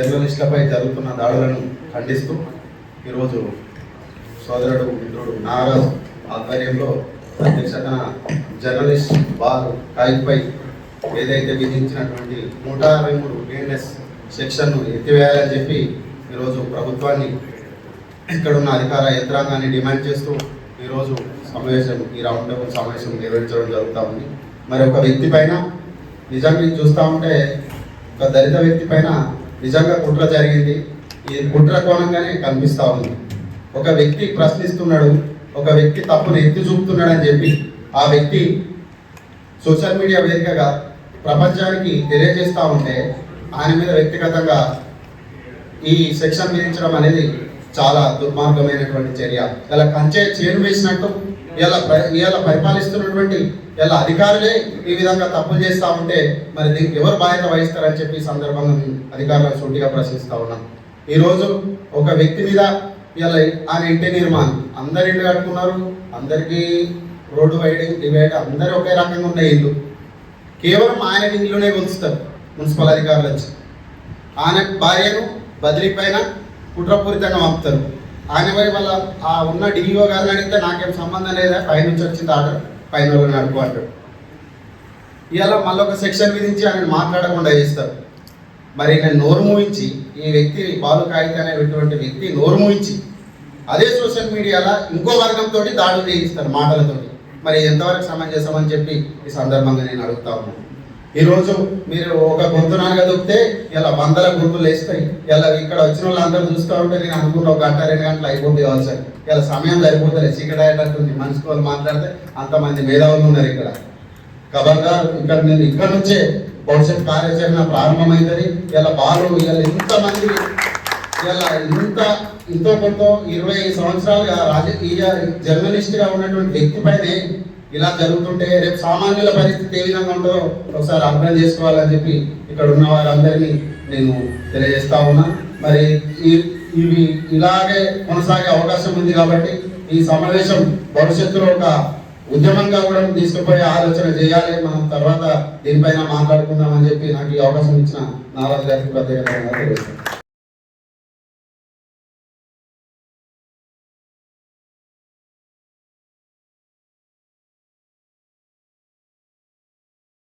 జర్నలిస్టులపై జరుగుతున్న దాడులను ఖండిస్తూ ఈరోజు సోదరుడు మిత్రుడు నాగరాజ్ ఆధ్వర్యంలో అధ్యక్షతన జర్నలిస్ట్ బార్ కాయిపై ఏదైతే విధించినటువంటి నూట అరవై మూడు బిఎన్ఎస్ సెక్షన్ను ఎత్తివేయాలని చెప్పి ఈరోజు ప్రభుత్వాన్ని ఇక్కడున్న అధికార యంత్రాంగాన్ని డిమాండ్ చేస్తూ ఈరోజు సమావేశం ఈ రౌండ్ టేబుల్ సమావేశం నిర్వహించడం జరుగుతూ ఉంది. మరి ఒక వ్యక్తి పైన నిజంగా చూస్తూ ఉంటే ఒక దళిత వ్యక్తి పైన నిజంగా కుట్ర జరిగింది. ఈ కుట్ర కోణంగానే కనిపిస్తూ ఉంది. ఒక వ్యక్తి ప్రశ్నిస్తున్నాడు ఒక వ్యక్తి తప్పును ఎత్తి చూపుతున్నాడని చెప్పి ఆ వ్యక్తి సోషల్ మీడియా వేదికగా ప్రపంచానికి తెలియజేస్తూ ఉంటే ఆయన మీద వ్యక్తిగతంగా ఈ సెక్షన్ విధించడం అనేది చాలా దుర్మార్గమైనటువంటి చర్య. ఇలా కంచె చేరు వేసినట్టు ఇలా ఇలా పరిపాలిస్తున్నటువంటి ఇలా అధికారులే ఈ విధంగా తప్పులు చేస్తూ ఉంటే మరి దీనికి ఎవరు బాధ్యత వహిస్తారని చెప్పి ఈ సందర్భంగా అధికారులను సూటిగా ప్రశ్నిస్తూ ఉన్నాం. ఈరోజు ఒక వ్యక్తి మీద ఇలా ఆయన ఇంటి నిర్మాణం అందరి ఇల్లు కట్టుకున్నారు అందరికీ రోడ్డు వైడింగ్ డివైడ్ అందరూ ఒకే రకంగా ఉన్న ఇల్లు. కేవలం ఆయన ఇల్లునే కొలుస్తారు మున్సిపల్ అధికారులు వచ్చి. ఆయన భార్యను బదిలీ పైన కుట్రపూరితంగా పంపుతారు. ఆయన పోయి వాళ్ళ ఆ ఉన్న డిఈఓ గారిని అడిగితే నాకేం సంబంధం లేదా? పై నుంచి వచ్చింది ఆర్డర్ పైన వాళ్ళని అడుగు అంటాడు ఇవాళ మళ్ళీ ఒక సెక్షన్ విధించి ఆయన మాట్లాడకుండా చేస్తారు. మరి నేను నోరు మూయించి ఈ వ్యక్తి బాలు కాగిత అనేటువంటి వ్యక్తి నోరు మూయించి అదే సోషల్ మీడియాలో ఇంకో వర్గంతో దాడులు చేయిస్తారు మాటలతోటి. మరి ఎంతవరకు సమంజసం అని చెప్పి ఈ సందర్భంగా నేను అడుగుతా ఉన్నాను. ఈరోజు మీరు ఒక గొంతు నానగదొక్కితే ఇలా వందల గొంతులు వేస్తాయి ఇలా ఇక్కడ వచ్చిన వాళ్ళందరూ చూస్తూ ఉంటే నేను అనుకుంటా ఒక గంట రెండు గంటలు అయిపోతుంది కావాలి సార్. ఇలా సమయం అయిపోతుంది చీకటి అయ్యేటట్టుంది. మనిషి వాళ్ళు మాట్లాడితే అంతమంది మేధావులు ఉన్నారు ఇక్కడ. కబర్గా ఇక్కడ నేను ఇక్కడ నుంచే భవిష్యత్ కార్యాచరణ ప్రారంభమైందని ఇలా బాలు ఇలా ఇంతమంది ఇలా ఇంత ఇంతో కొంత ఇరవై సంవత్సరాలుగా రాజకీయ జర్నలిస్ట్గా ఉన్నటువంటి వ్యక్తి పైనే ఇలా జరుగుతుంటే రేపు సామాన్యుల పరిస్థితి ఏ విధంగా ఉంటుందో ఒకసారి అర్థం చేసుకోవాలని చెప్పి ఇక్కడ ఉన్న వారందరినీ నేను తెలియజేస్తా ఉన్నా. మరి ఈ- ఇవి ఇలాగే కొనసాగే అవకాశం ఉంది కాబట్టి ఈ సమావేశం భవిష్యత్తులో ఒక ఉద్యమంగా కూడా తీసుకుపోయే ఆలోచన చేయాలి. మనం తర్వాత దీనిపైన మాట్లాడుకుందామని చెప్పి నాకు ఈ అవకాశం ఇచ్చిన నారాజు గారికి ప్రత్యేకంగా తెలియజేస్తాను